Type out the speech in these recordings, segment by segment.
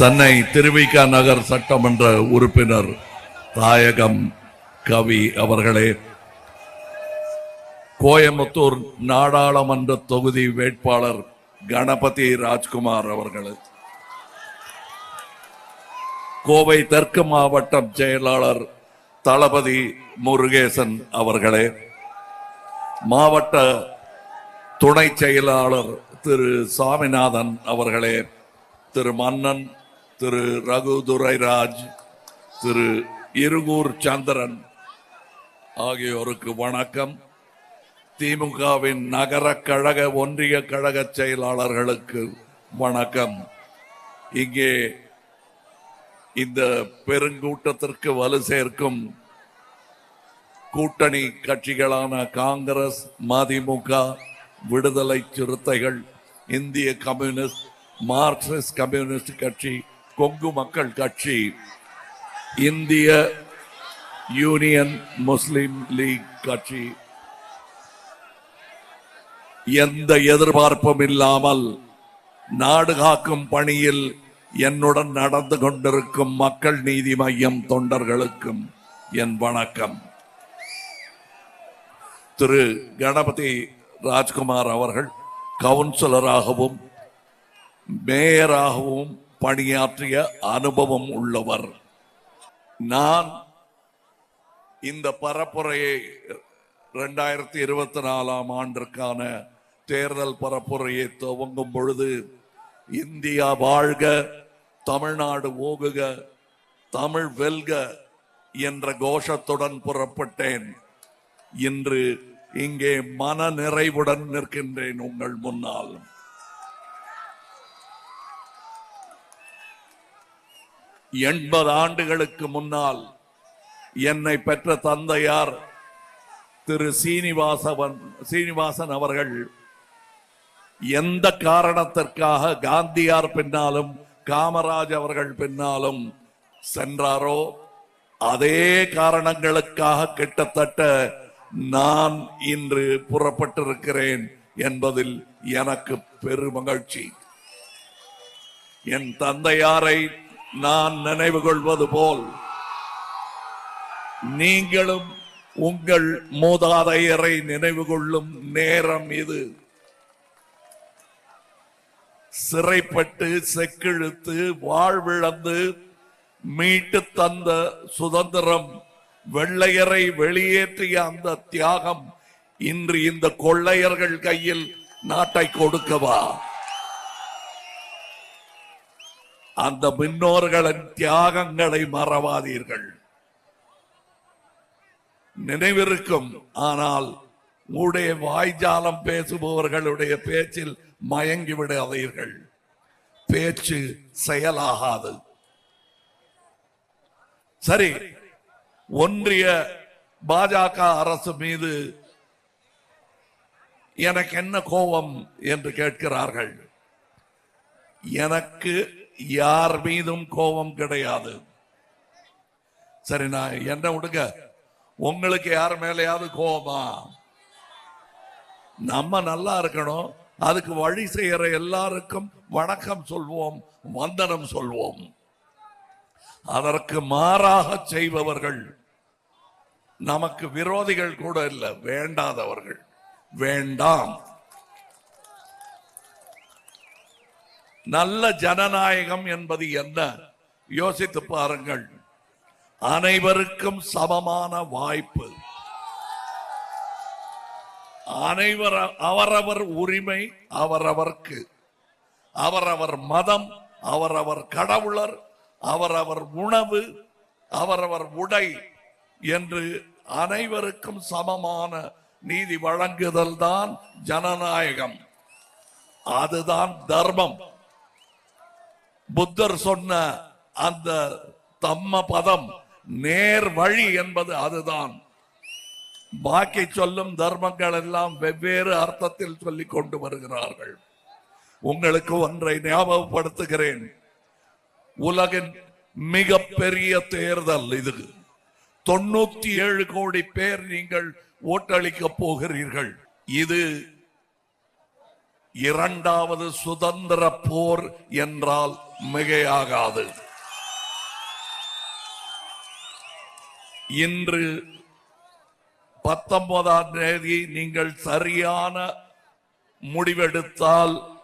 சென்னை திருவிக நகர் சட்டமன்ற உறுப்பினர் தாயகம் கவி அவர்களே கோயம்புத்தூர் நாடாளுமன்ற தொகுதி வேட்பாளர் கணபதி ராஜ்குமார் அவர்களே கோவை தெற்கு மாவட்டம் செயலாளர் தளபதி முருகேசன் அவர்களே மாவட்ட துணை செயலாளர் திரு சாமிநாதன் அவர்களே திரு மன்னன் திரு ரகு துரைராஜ் திரு இருகூர் சந்திரன் ஆகியோருக்கு வணக்கம். திமுகவின் நகர கழக ஒன்றிய கழக செயலாளர்களுக்கு வணக்கம். இங்கே இந்த பெருங்கூட்டத்திற்கு வலு சேர்க்கும் கூட்டணி கட்சிகளான காங்கிரஸ் மதிமுக விடுதலை சிறுத்தைகள் இந்திய கம்யூனிஸ்ட் மார்க்சிஸ்ட் கம்யூனிஸ்ட் கட்சி கொங்கு மக்கள் கட்சி இந்திய யூனியன் முஸ்லிம் லீக் கட்சி எந்த எதிர்பார்ப்பும் இல்லாமல் நாடு காக்கும் பணியில் என்னுடன் நடந்து கொண்டிருக்கும் மக்கள் நீதி மையம் தொண்டர்களுக்கும் என் வணக்கம். திரு கணபதி ராஜ்குமார் அவர்கள் கவுன்சிலராகவும் மேயராகவும் பணியாற்றிய அனுபவம் உள்ளவர். நான் இந்த பரப்புரையை ரெண்டாயிரத்தி இருபத்தி நாலாம் ஆண்டிற்கான தேர்தல் பரப்புரையை துவங்கும் பொழுது இந்தியா வாழ்க தமிழ்நாடு ஓகுக தமிழ் வெல்க என்ற கோஷத்துடன் புறப்பட்டேன். இன்று இங்கே மன நிறைவுடன் நிற்கின்றேன் உங்கள் முன்னால். எண்பது ஆண்டுகளுக்கு முன்னால் என்னை பெற்ற தந்தையார் திரு சீனிவாசவன் சீனிவாசன் அவர்கள் எந்த காரணத்திற்காக காந்தியார் பின்னாலும் காமராஜ் அவர்கள் பின்னாலும் சென்றாரோ அதே காரணங்களுக்காக கிட்டத்தட்ட நான் இன்று புறப்பட்டிருக்கிறேன் என்பதில் எனக்கு பெருமகிழ்ச்சி. என் தந்தையாரை நான் நினைவு கொள்வது போல் நீங்களும் உங்கள் மூதாதையரை நினைவு கொள்ளும் நேரம் இது. சிறைப்பட்டு செக்கிழுத்து வாழ்விழந்து மீட்டு தந்த சுதந்திரம் வெள்ளையரை வெளியேற்றிய அந்த தியாகம் இன்று இந்த கொள்ளையர்கள் கையில் நாட்டை கொடுக்கவா? அந்த முன்னோர்களின் தியாகங்களை மறவாதீர்கள். நினைவிருக்கும் ஆனால் உடைய வாய்ஜாலம் பேசுபவர்களுடைய பேச்சில் மயங்கி விடாதீர்கள் பேச்சு செயலாகாது. சரி ஒன்றிய பாஜக அரசு மீது எனக்கு என்ன கோபம் என்று கேட்கிறார்கள்? எனக்கு யார் மீதும் கோபம் கிடையாது. சரி நான் என்ன விடுங்க உங்களுக்கு யார் மேலேயாவது கோபமா? நம்ம நல்லா இருக்கணும். அதுக்கு வழி செய்யற எல்லாருக்கும் வணக்கம் சொல்வோம் வந்தனம் சொல்வோம். அதற்கு மாறாக செய்பவர்கள். நமக்கு விரோதிகள் கூட இல்லை வேண்டாதவர்கள். வேண்டாம். நல்ல ஜனநாயகம் என்பது என்ன? யோசித்து பாருங்கள். அனைவருக்கும் சமமான வாய்ப்பு. அனைவர் அவரவர் உரிமை அவரவர்க்கு. அவரவர் மதம் அவரவர் கடவுளர் அவரவர் உணவு அவரவர் உடை என்று அனைவருக்கும் சமமான நீதி வழங்குதல் தான் ஜனநாயகம். அதுதான் தர்மம். புத்தர் சொன்ன அந்த தம்ம பதம் நேர் வழி என்பது அதுதான். பாக்கி சொல்லும் தர்மங்கள் எல்லாம் வெவ்வேறு அர்த்தத்தில் சொல்லி கொண்டு வருகிறார்கள். உங்களுக்கு ஒன்றை ஞாபகப்படுத்துகிறேன். உலகின் மிக பெரிய தேர்தல் இது. தொண்ணூத்தி ஏழு கோடி பேர் நீங்கள் ஓட்டளிக்க போகிறீர்கள். இது இரண்டாவது சுதந்திர போர் என்றால் மிகையாகாது. இன்று பத்தொன்பதாம் தேதி நீங்கள் சரியான முடிவெடுத்தால்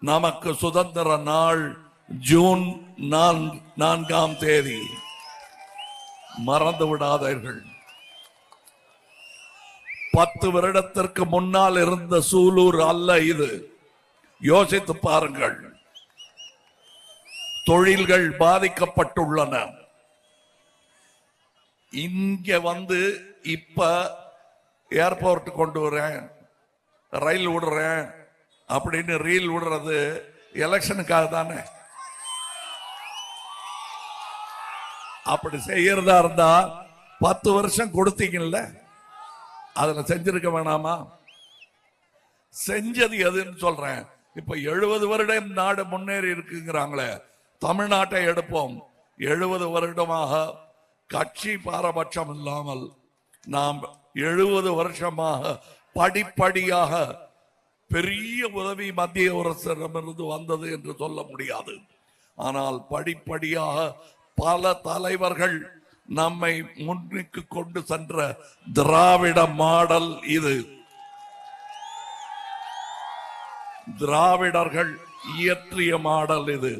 நமக்கு சுதந்திர நாள் ஜூன் நான்கு- நான்காம் தேதி. மறந்து விடாதீர்கள். பத்து வருடத்திற்கு முன்னால் இருந்த சூலூர் அல்ல இது. யோசித்து பாருங்கள். தொழில்கள் பாதிக்கப்பட்டுள்ளன. இங்க வந்து இப்ப ஏர்போர்ட் கொண்டு வரேன் ரயில் விடுறேன் அப்படின்னு ரீல் விடுறது எலெக்ஷனுக்காக தானே? அப்படி செய்யறதா இருந்தா பத்து வருஷம் கொடுத்தீங்கல்ல? அதில் செஞ்சிருக்க வேணாமா? செஞ்சது எதுன்னு சொல்றேன். இப்ப எழுபது வருடம் நாடு முன்னேறி இருக்குங்கிறாங்களே தமிழ்நாட்டை எடுப்போம். எழுபது வருடமாக கட்சி பாரபட்சம் இல்லாமல் நாம் எழுபது வருஷமாக படிப்படியாக பெரிய உதவி மத்திய அரசிடமிருந்து வந்தது என்று சொல்ல முடியாது. ஆனால் படிப்படியாக பல தலைவர்கள் நம்மை முன்னுக்கு கொண்டு சென்ற திராவிட மாடல் இது. திராவிடர்கள் இயற்றிய மாடல் இது.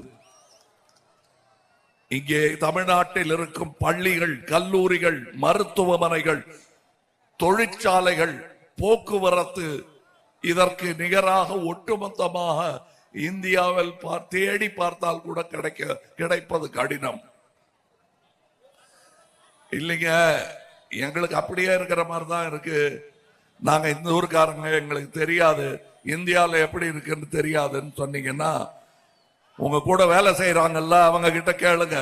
இங்கே தமிழ்நாட்டில் இருக்கும் பள்ளிகள் கல்லூரிகள் மருத்துவமனைகள் தொழிற்சாலைகள் போக்குவரத்து இதற்கு நிகராக ஒட்டுமொத்தமாக இந்தியாவில் தேடி பார்த்தால் கூட கிடைக்க கிடைப்பது கடினம். இல்லைங்க எங்களுக்கு அப்படியே இருக்கிற மாதிரி தான் இருக்கு. நாங்க இந்த ஊருக்காரங்க எங்களுக்கு தெரியாது. இந்தியாவில் எப்படி இருக்குன்னு தெரியாதுன்னு சொன்னீங்கன்னா உங்க கூட வேலை செய்யறாங்கல்ல அவங்க கிட்ட கேளுங்க.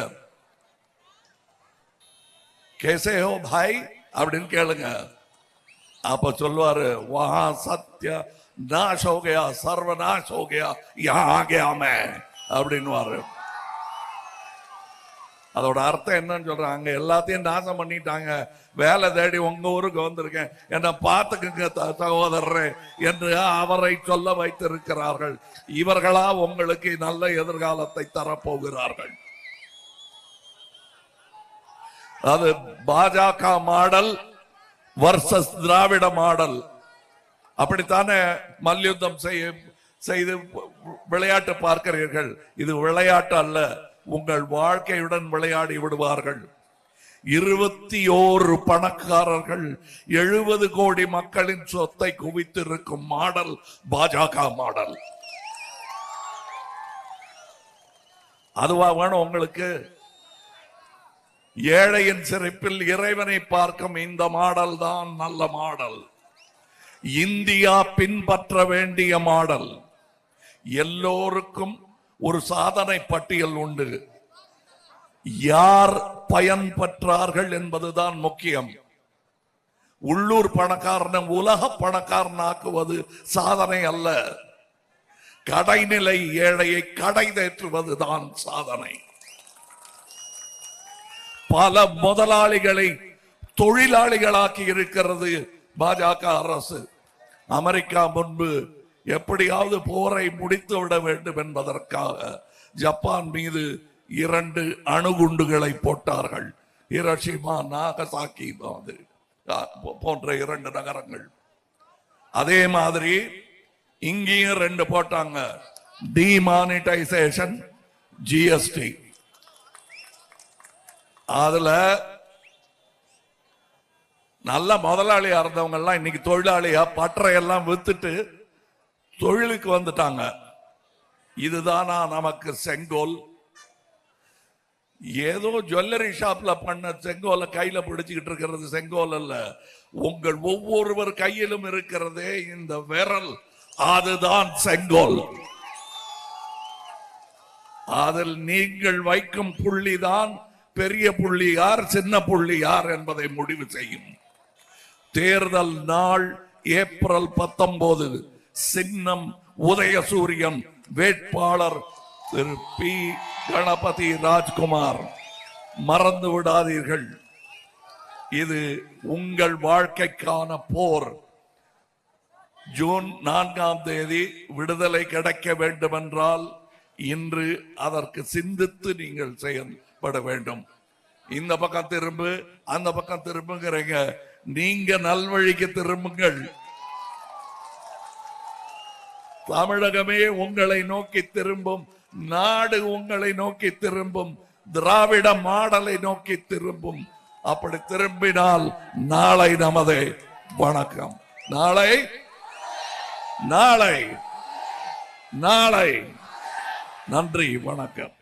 கேசே ஹோ பாய் அப்படின்னு கேளுங்க. அப்ப சொல்லுவாரு வஹா சத்ய நாஷ் ஹோ கயா சர்வநாஷ் ஹோ கயா யஹா ஆ கயா மே அப்படின்னுவாரு. அதோட அர்த்தம் என்னன்னு சொல்றாங்க எல்லாத்தையும் நாசம் பண்ணிட்டாங்க. வேலை தேடி உங்க ஊருக்கு வந்திருக்கேன். என்ன பார்த்துக்குங்க சகோதரரே என்று அவரை சொல்ல வைத்திருக்கிறார்கள். இவர்களா உங்களுக்கு நல்ல எதிர்காலத்தை தரப்போகிறார்கள். அது பாஜக மாடல் வர்சஸ் திராவிட மாடல். அப்படித்தானே மல்யுத்தம் செய்ய செய்து விளையாட்டு பார்க்கிறீர்கள். இது விளையாட்டு அல்ல. உங்கள் வாழ்க்கையுடன் விளையாடி விடுவார்கள். இருபத்தி ஓரு பணக்காரர்கள் எழுபது கோடி மக்களின் சொத்தை குவித்திருக்கும் மாடல் பாஜக மாடல். அதுவா வேணும் உங்களுக்கு? ஏழையின் சிறப்பில் இறைவனை பார்க்கும் இந்த மாடல் தான் நல்ல மாடல். இந்தியா பின்பற்ற வேண்டிய மாடல். எல்லோருக்கும் ஒரு சாதனை பட்டியல் உண்டு. யார் பயன் பெற்றார்கள் என்பதுதான் முக்கியம். உள்ளூர் பணக்காரனை உலக பணக்காரனாக்குவது சாதனை அல்ல. கடைநிலை ஏழையை கடை தேற்றுவதுதான் சாதனை. பல முதலாளிகளை தொழிலாளிகளாக்கி இருக்கிறது பாஜக அரசு. அமெரிக்கா முன்பு எப்படியாவது போரை முடித்து விட வேண்டும் என்பதற்காக ஜப்பான் மீது இரண்டு அணுகுண்டுகளை போட்டார்கள். இரஷிமா நாகசாக்கி போன்ற இரண்டு நகரங்கள். அதே மாதிரி இங்கேயும் ரெண்டு போட்டாங்க. டிமானிட்டைசேஷன் ஜிஎஸ்டி அதுல நல்ல முதலாளியா இருந்தவங்க எல்லாம் இன்னைக்கு தொழிலாளியா பற்றையெல்லாம் வித்துட்டு தொழிலுக்கு வந்துட்டாங்க. இதுதானா நமக்கு செங்கோல்? ஏதோ ஜுவல்லரி ஷாப்ல பண்ண செங்கோலை கையில பிடிச்சுக்கிட்டு இருக்கிறது செங்கோல் அல்ல. உங்கள் ஒவ்வொருவர் கையிலும் இருக்கிறதே இந்த விரல். அதுதான் செங்கோல். அதில் நீங்கள் வைக்கும் புள்ளிதான் பெரிய புள்ளி யார் சின்ன புள்ளி யார் என்பதை முடிவு செய்யும். தேர்தல் நாள் ஏப்ரல் பத்தொன்பது சின்னம் உதயசூரியன் வேட்பாளர் திரு பி. கணபதி ராஜ்குமார். மறந்து விடாதீர்கள். இது உங்கள் வாழ்க்கைக்கான போர். ஜூன் நான்காம் தேதி விடுதலை கிடைக்க வேண்டுமென்றால் இன்று அதற்கு சிந்தித்து நீங்கள் செயல்பட வேண்டும். இந்த பக்கம் திரும்பு அந்த பக்கம் திரும்புங்கிறீங்க. நீங்க நல்வழிக்கு திரும்புங்கள். தமிழகமே உங்களை நோக்கி திரும்பும் நாடு உங்களை நோக்கி திரும்பும் திராவிட மாடலை நோக்கி திரும்பும். அப்படி திரும்பினால் நாளை நமது வணக்கம். நாளை நாளை நாளை. நன்றி வணக்கம்.